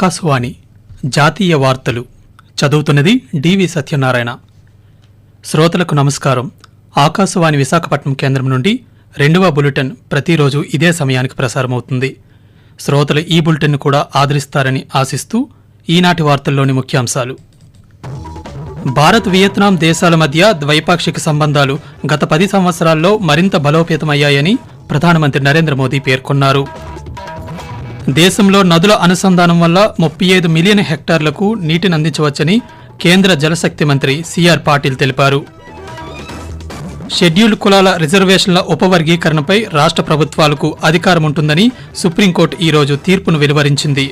ఆకాశవాణి జాతీయ వార్తలు. చదువుతున్నది డివి సత్యనారాయణ. శ్రోతలకు నమస్కారం. ఆకాశవాణి విశాఖపట్నం కేంద్రం నుండి రెండవ బులెటిన్ ప్రతిరోజు ఇదే సమయానికి ప్రసారమవుతుంది. శ్రోతలు ఈ బులెటిన్ కూడా ఆదరిస్తారని ఆశిస్తూ ఈనాటి వార్తల్లోని ముఖ్యాంశాలు. భారత్ వియత్నాం దేశాల మధ్య ద్వైపాక్షిక సంబంధాలు గత పది సంవత్సరాల్లో మరింత బలోపేతమయ్యాయని ప్రధానమంత్రి నరేంద్ర మోదీ పేర్కొన్నారు. దేశంలో నదుల అనుసంధానం వల్ల ముప్పై ఐదు మిలియన్ హెక్టార్లకు నీటిని అందించవచ్చని కేంద్ర జలశక్తి మంత్రి సిఆర్ పాటిల్ తెలిపారు. షెడ్యూల్డ్ కులాల రిజర్వేషన్ల ఉపవర్గీకరణపై రాష్ట్ర ప్రభుత్వాలకు అధికారం ఉంటుందని సుప్రీంకోర్టు ఈరోజు తీర్పును వెలువరించింది.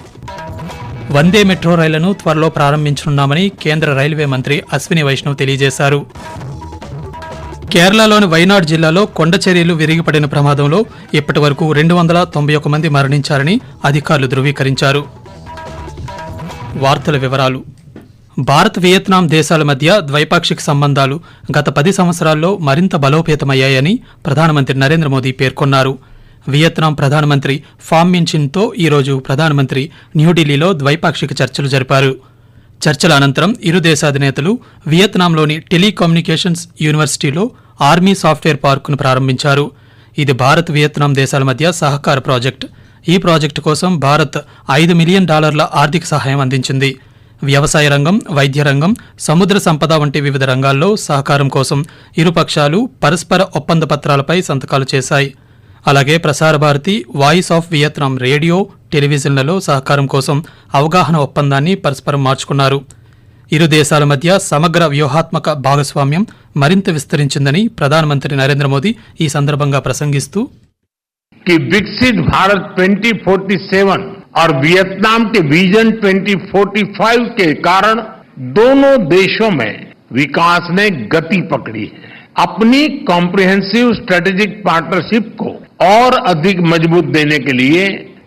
వందే మెట్రో రైళ్ళను త్వరలో ప్రారంభించనున్నామని కేంద్ర రైల్వే మంత్రి అశ్విని వైష్ణవ్ తెలియజేశారు. కేరళలోని వైనాడ్ జిల్లాలో కొండ చర్యలు విరిగిపడిన ప్రమాదంలో ఇప్పటి వరకు రెండు వందల తొంభై ఒక మంది మరణించారని అధికారులు ధృవీకరించారు. వార్తల వివరాలు. భారత్ వియత్నాం దేశాల మధ్య ద్వైపాక్షిక సంబంధాలు గత పది సంవత్సరాల్లో మరింత బలోపేతమయ్యాయని ప్రధానమంత్రి నరేంద్ర మోదీ పేర్కొన్నారు. వియత్నాం ప్రధానమంత్రి ఫామ్ మిన్చిన్తో ఈరోజు ప్రధానమంత్రి న్యూఢిల్లీలో ద్వైపాక్షిక చర్చలు జరిపారు. చర్చల అనంతరం ఇరు దేశాధినేతలు వియత్నాంలోని టెలికమ్యూనికేషన్స్ యూనివర్సిటీలో ఆర్మీ సాఫ్ట్వేర్ పార్కును ప్రారంభించారు. ఇది భారత్ వియత్నాం దేశాల మధ్య సహకార ప్రాజెక్ట్. ఈ ప్రాజెక్టు కోసం భారత్ ఐదు మిలియన్ డాలర్ల ఆర్థిక సహాయం అందించింది. వ్యవసాయ రంగం వైద్య రంగం సముద్ర సంపద వంటి వివిధ రంగాల్లో సహకారం కోసం ఇరు పక్షాలు పరస్పర ఒప్పంద పత్రాలపై సంతకాలు చేశాయి. అలాగే Prasar Bharati voice of Vietnam radio టెలివిజన్లలో సహకారం కోసం అవగాహన ఒప్పందాన్ని పరస్పరం మార్చుకున్నారు ఇరు దేశాల మధ్య సమగ్ర వ్యూహాత్మక భాగస్వామ్యం మరింత విస్తరించిందని ప్రధానమంత్రి నరేంద్ర మోదీ ఈ సందర్భంగా ప్రసంగిస్తూ कि विकसित भारत 2047 और वियतनाम के विजन 2045 के कारण दोनों देशों में विकास ने गति पकड़ी है अपनी कॉम्प्रिहेंसिव स्ट्रेटेजिक पार्टनरशिप को और अधिक मज़बूत देने के लिए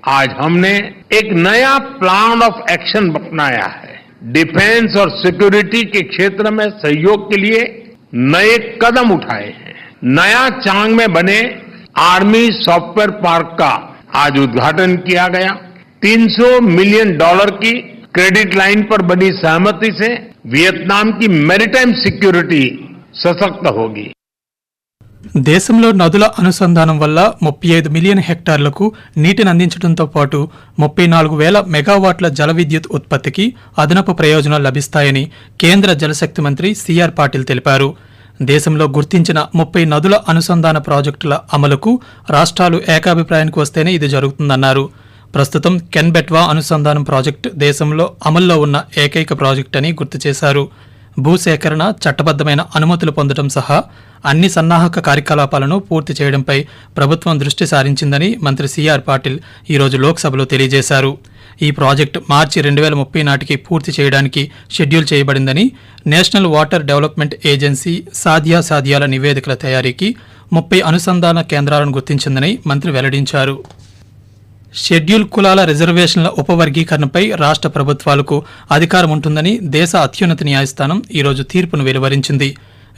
आज हमने एक नया प्लान ऑफ़ एक्शन अपनाया है। डिफेंस और सिक्योरिटी के क्षेत्र में सहयोग के लिए नए कदम उठाए हैं। नया चांग में बने आर्मी सॉफ्टवेयर पार्क का आज उद्घाटन किया गया। 300 मिलियन डॉलर की क्रेडिट लाइन पर बनी सहमति से वियतनाम की मैरिटाइम सिक्योरिटी सशक्त होगी। దేశంలో నదుల అనుసంధానం వల్ల ముప్పై ఐదు మిలియన్ హెక్టార్లకు నీటిని అందించడంతో పాటు ముప్పై నాలుగు వేల మెగావాట్ల జల విద్యుత్ ఉత్పత్తికి అదనపు ప్రయోజనాలు లభిస్తాయని కేంద్ర జలశక్తి మంత్రి సిఆర్ పాటిల్ తెలిపారు. దేశంలో గుర్తించిన ముప్పై నదుల అనుసంధాన ప్రాజెక్టుల అమలుకు రాష్ట్రాలు ఏకాభిప్రాయానికి వస్తేనే ఇది జరుగుతుందన్నారు. ప్రస్తుతం కెన్బెట్వా అనుసంధానం ప్రాజెక్టు దేశంలో అమల్లో ఉన్న ఏకైక ప్రాజెక్ట్ అని గుర్తు చేశారు. భూసేకరణ చట్టబద్దమైన అనుమతులు పొందడం సహా అన్ని సన్నాహక కార్యకలాపాలను పూర్తి చేయడంపై ప్రభుత్వం దృష్టి సారించిందని మంత్రి సిఆర్ పాటిల్ ఈరోజు లోక్సభలో తెలియజేశారు. ఈ ప్రాజెక్టు మార్చి రెండు వేల ముప్పై నాటికి పూర్తి చేయడానికి షెడ్యూల్ చేయబడిందని నేషనల్ వాటర్ డెవలప్మెంట్ ఏజెన్సీ సాధ్యా సాధ్యాల నివేదికల తయారీకి ముప్పై అనుసంధాన కేంద్రాలను గుర్తించిందని మంత్రి వెల్లడించారు. షెడ్యూల్ కులాల రిజర్వేషన్ల ఉపవర్గీకరణపై రాష్ట్ర ప్రభుత్వాలకు అధికారం ఉంటుందని దేశ అత్యున్నత న్యాయస్థానం ఈరోజు తీర్పును వెలువరించింది.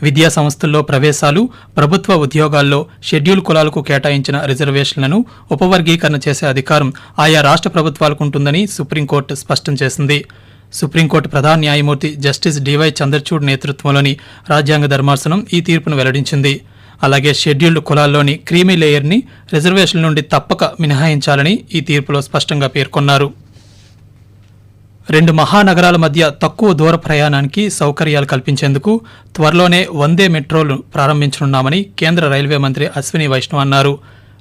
విద్యా సంస్థల్లో ప్రవేశాలు ప్రభుత్వ ఉద్యోగాల్లో షెడ్యూల్ కులాలకు కేటాయించిన రిజర్వేషన్లను ఉపవర్గీకరణ చేసే అధికారం ఆయా రాష్ట్ర ప్రభుత్వాలకు ఉంటుందని సుప్రీంకోర్టు స్పష్టం చేసింది. సుప్రీంకోర్టు ప్రధాన న్యాయమూర్తి జస్టిస్ డివై చంద్రచూడ్ నేతృత్వంలోని రాజ్యాంగ ధర్మాసనం ఈ తీర్పును వెల్లడించింది. అలాగే షెడ్యూల్డ్ కులాల్లోని క్రీమీ లేయర్ని రిజర్వేషన్ నుండి తప్పక మినహాయించాలని ఈ తీర్పులో స్పష్టంగా పేర్కొన్నారు. రెండు మహానగరాల మధ్య తక్కువ దూర ప్రయాణానికి సౌకర్యాలు కల్పించేందుకు త్వరలోనే వందే మెట్రోలు ప్రారంభించనున్నామని కేంద్ర రైల్వే మంత్రి అశ్విని వైష్ణవ్ అన్నారు.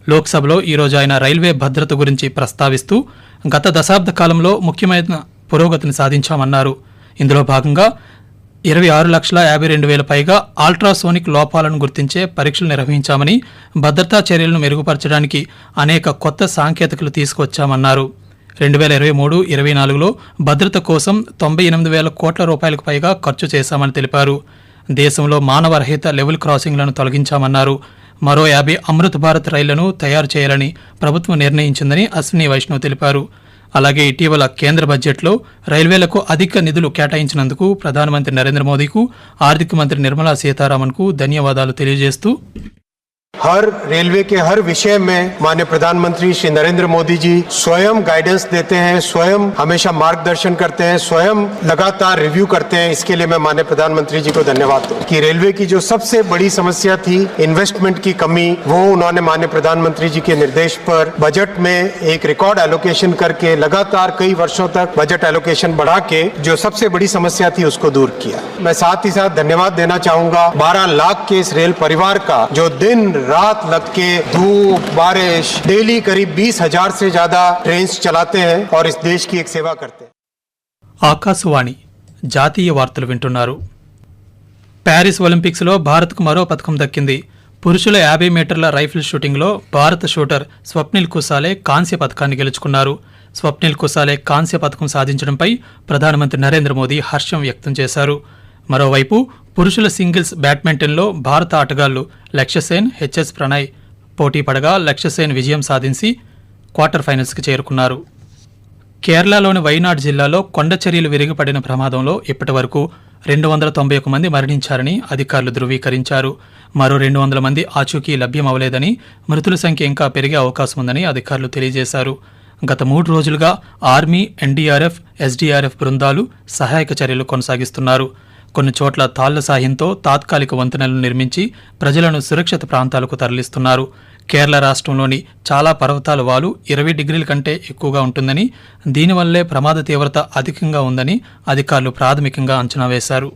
లోక్సభలో ఈరోజు ఆయన రైల్వే భద్రత గురించి ప్రస్తావిస్తూ గత దశాబ్ద కాలంలో ముఖ్యమైన పురోగతిని సాధించామన్నారు. ఇందులో భాగంగా ఇరవై ఆరు లక్షల యాభై రెండు వేల పైగా అల్ట్రాసోనిక్ లోపాలను గుర్తించే పరీక్షలు నిర్వహించామని భద్రతా చర్యలను మెరుగుపరచడానికి అనేక కొత్త సాంకేతికలు తీసుకొచ్చామన్నారు. రెండు వేల ఇరవై మూడు ఇరవై నాలుగులో భద్రత కోసం తొంభై ఎనిమిది వేల కోట్ల రూపాయలకు పైగా ఖర్చు చేశామని తెలిపారు. దేశంలో మానవరహిత లెవెల్ క్రాసింగ్లను తొలగించామన్నారు. మరో యాభై అమృత్ భారత్ రైళ్ళను తయారు చేయాలని ప్రభుత్వం నిర్ణయించిందని అశ్విని వైష్ణవ్ తెలిపారు. అలాగే ఇటీవల కేంద్ర బడ్జెట్లో రైల్వేలకు అధిక నిధులు కేటాయించినందుకు ప్రధానమంత్రి నరేంద్ర మోదీకు ఆర్థిక మంత్రి నిర్మలా సీతారామన్కు ధన్యవాదాలు తెలియజేస్తూ हर रेलवे के हर विषय में माननीय प्रधानमंत्री श्री नरेंद्र मोदी जी स्वयं गाइडेंस देते हैं, स्वयं हमेशा मार्गदर्शन करते हैं, स्वयं लगातार रिव्यू करते हैं। इसके लिए मैं माननीय प्रधानमंत्री जी को धन्यवाद दूँ। कि रेलवे की जो सबसे बड़ी समस्या थी इन्वेस्टमेंट की कमी, वो उन्होंने माननीय प्रधानमंत्री जी के निर्देश पर बजट में एक रिकॉर्ड एलोकेशन करके लगातार कई वर्षों तक बजट एलोकेशन बढ़ा के जो सबसे बड़ी समस्या थी, उसको दूर किया। मैं साथ ही साथ धन्यवाद देना चाहूँगा 12 लाख के इस रेल परिवार का, जो दिन रात लग के धूप बारिश डेली करीब बीस हजार से ज्यादा ट्रेन चलाते हैं और इस देश की एक सेवा करते हैं ఆకాశవాణి జాతీయ వార్తలు వింటున్నారు ప్యారిస్ ఒలింపిక్స్లో భారత్కు మరో పథకం దక్కింది పురుషుల యాభై మీటర్ల రైఫిల్ షూటింగ్లో భారత షూటర్ స్వప్నిల్ కుసాలే కాంస్య పథకాన్ని గెలుచుకున్నారు స్వప్నిల్ కుసాలే కాంస్య పథకం సాధించడంపై ప్రధానమంత్రి నరేంద్ర మోదీ హర్షం వ్యక్తం చేశారు మరోవైపు పురుషుల సింగిల్స్ బ్యాడ్మింటన్లో భారత ఆటగాళ్ళు లక్ష్యసేన్ హెచ్ఎస్ ప్రణయ్ పోటీ పడగా లక్ష్యసేన్ విజయం సాధించి క్వార్టర్ ఫైనల్స్కి చేరుకున్నారు. కేరళలోని వైనాడ్ జిల్లాలో కొండ చర్యలు విరిగిపడిన ప్రమాదంలో ఇప్పటి వరకు రెండు వందల తొంభై ఒక మంది మరణించారని అధికారులు ధృవీకరించారు. మరో రెండు వందల మంది ఆచూకీ లభ్యమవలేదని మృతుల సంఖ్య ఇంకా పెరిగే అవకాశం ఉందని అధికారులు తెలియజేశారు. గత మూడు రోజులుగా ఆర్మీ ఎన్డీఆర్ఎఫ్ ఎస్డీఆర్ఎఫ్ బృందాలు సహాయక చర్యలు కొనసాగిస్తున్నారు. కొన్ని చోట్ల తాళ్ళ సాయంతో తాత్కాలిక వంతెనలు నిర్మించి ప్రజలను సురక్షిత ప్రాంతాలకు తరలిస్తున్నారు. కేరళ రాష్ట్రంలోని చాలా పర్వతాల వాలు ఇరవై డిగ్రీల కంటే ఎక్కువగా ఉంటుందని దీనివల్లే ప్రమాద తీవ్రత అధికంగా ఉందని అధికారులు ప్రాథమికంగా అంచనా వేశారు.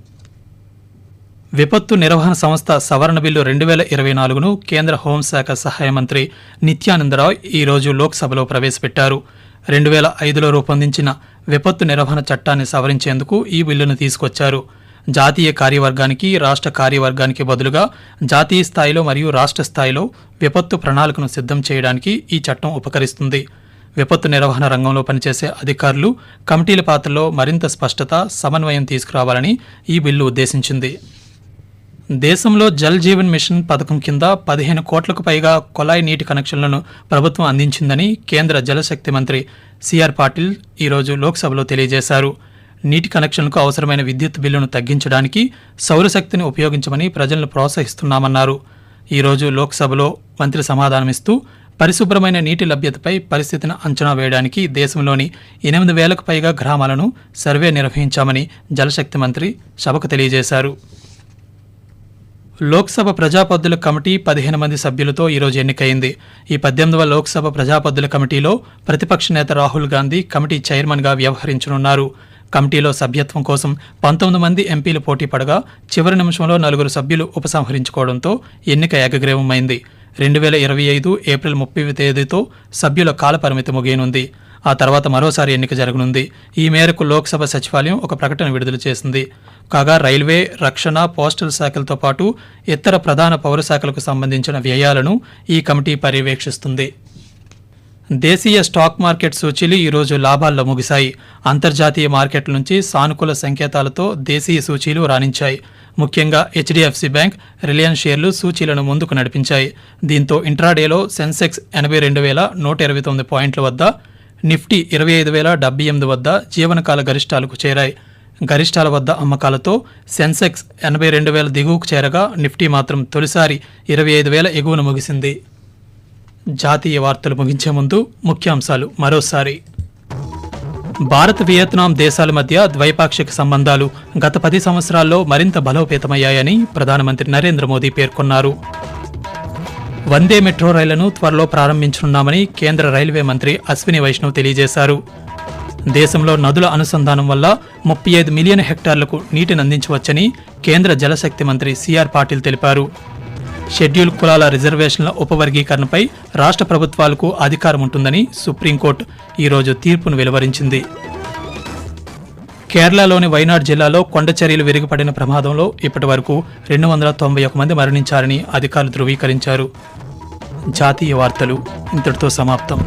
విపత్తు నిర్వహణ సంస్థ సవరణ బిల్లు రెండు వేల ఇరవై నాలుగును కేంద్ర హోంశాఖ సహాయ మంత్రి నిత్యానందరావు ఈరోజు లోక్సభలో ప్రవేశపెట్టారు. రెండు వేల ఐదులో రూపొందించిన విపత్తు నిర్వహణ చట్టాన్ని సవరించేందుకు ఈ బిల్లును తీసుకొచ్చారు. జాతీయ కార్యవర్గానికి రాష్ట్ర కార్యవర్గానికి బదులుగా జాతీయ స్థాయిలో మరియు రాష్ట్ర స్థాయిలో విపత్తు ప్రణాళికను సిద్ధం చేయడానికి ఈ చట్టం ఉపకరిస్తుంది. విపత్తు నిర్వహణ రంగంలో పనిచేసే అధికారులు కమిటీల పాత్రలో మరింత స్పష్టత సమన్వయం తీసుకురావాలని ఈ బిల్లు ఉద్దేశించింది. దేశంలో జల్ జీవన్ మిషన్ పథకం కింద పదిహేను కోట్లకు పైగా కొలాయి నీటి కనెక్షన్లను ప్రభుత్వం అందించిందని కేంద్ర జలశక్తి మంత్రి సిఆర్ పాటిల్ ఈరోజు లోక్సభలో తెలియజేశారు. నీటి కనెక్షన్లకు అవసరమైన విద్యుత్ బిల్లును తగ్గించడానికి సౌరశక్తిని ఉపయోగించమని ప్రజలను ప్రోత్సహిస్తున్నామన్నారు. ఈరోజు లోక్సభలో మంత్రి సమాధానమిస్తూ పరిశుభ్రమైన నీటి లభ్యతపై పరిస్థితిని అంచనా వేయడానికి దేశంలోని ఎనిమిది వేలకు పైగా గ్రామాలను సర్వే నిర్వహించామని జలశక్తి మంత్రి సభకు తెలియజేశారు. లోక్సభ ప్రజాపద్దుల కమిటీ పదిహేను మంది సభ్యులతో ఈరోజు ఎన్నికైంది. ఈ పద్దెనిమిదవ లోక్సభ ప్రజాపద్దుల కమిటీలో ప్రతిపక్ష నేత రాహుల్ గాంధీ కమిటీ చైర్మన్గా వ్యవహరించనున్నారు. కమిటీలో సభ్యత్వం కోసం పంతొమ్మిది మంది ఎంపీలు పోటీ పడగా చివరి నిమిషంలో నలుగురు సభ్యులు ఉపసంహరించుకోవడంతో ఎన్నిక ఏకగ్రీవమైంది. రెండు వేల ఇరవై ఐదు ఏప్రిల్ ముప్పై తేదీతో సభ్యుల కాలపరిమితి ముగియనుంది. ఆ తర్వాత మరోసారి ఎన్నిక జరగనుంది. ఈ మేరకు లోక్సభ సచివాలయం ఒక ప్రకటన విడుదల చేసింది. కాగా రైల్వే రక్షణ పోస్టల్ శాఖలతో పాటు ఇతర ప్రధాన పౌర శాఖలకు సంబంధించిన వ్యయాలను ఈ కమిటీ పర్యవేక్షిస్తుంది. దేశీయ స్టాక్ మార్కెట్ సూచీలు ఈరోజు లాభాల్లో ముగిశాయి. అంతర్జాతీయ మార్కెట్ల నుంచి సానుకూల సంకేతాలతో దేశీయ సూచీలు రాణించాయి. ముఖ్యంగా హెచ్డిఎఫ్సి బ్యాంక్ రిలయన్స్ షేర్లు సూచీలను ముందుకు నడిపించాయి. దీంతో ఇంట్రాడేలో సెన్సెక్స్ ఎనభై రెండు వేల నూట ఇరవై తొమ్మిది పాయింట్ల వద్ద నిఫ్టీ ఇరవై ఐదు వేల డెబ్బై ఎనిమిది వద్ద జీవనకాల గరిష్టాలకు చేరాయి. గరిష్టాల వద్ద అమ్మకాలతో సెన్సెక్స్ ఎనభై రెండు వేల దిగువకు చేరగా నిఫ్టీ మాత్రం తొలిసారి ఇరవై ఐదు వేల ఎగువన ముగిసింది. జాతీయ వార్తలు ముగించే ముందు ముఖ్యాంశాలు మరోసారి. భారత్ వియత్నాం దేశాల మధ్య ద్వైపాక్షిక సంబంధాలు గత పది సంవత్సరాల్లో మరింత బలోపేతమయ్యాయని ప్రధానమంత్రి నరేంద్ర మోదీ పేర్కొన్నారు. వందే మెట్రో రైళ్ళను త్వరలో ప్రారంభించనున్నామని కేంద్ర రైల్వే మంత్రి అశ్విని వైష్ణవ్ తెలియజేశారు. దేశంలో నదుల అనుసంధానం వల్ల ముప్పై ఐదు మిలియన్ హెక్టార్లకు నీటిని అందించవచ్చని కేంద్ర జలశక్తి మంత్రి సిఆర్ పాటిల్ తెలిపారు. షెడ్యూల్ కులాల రిజర్వేషన్ల ఉపవర్గీకరణపై రాష్ట్ర ప్రభుత్వాలకు అధికారం ఉంటుందని సుప్రీంకోర్టు ఈరోజు తీర్పును వెలువరించింది. కేరళలోని వైనాడ్ జిల్లాలో కొండ చర్యలు విరిగిపడిన ప్రమాదంలో ఇప్పటి వరకు రెండు వందల తొంభై ఒక మంది మరణించారని అధికారులు ధృవీకరించారు. జాతీయ వార్తలు ఇంతటితో సమాప్తం.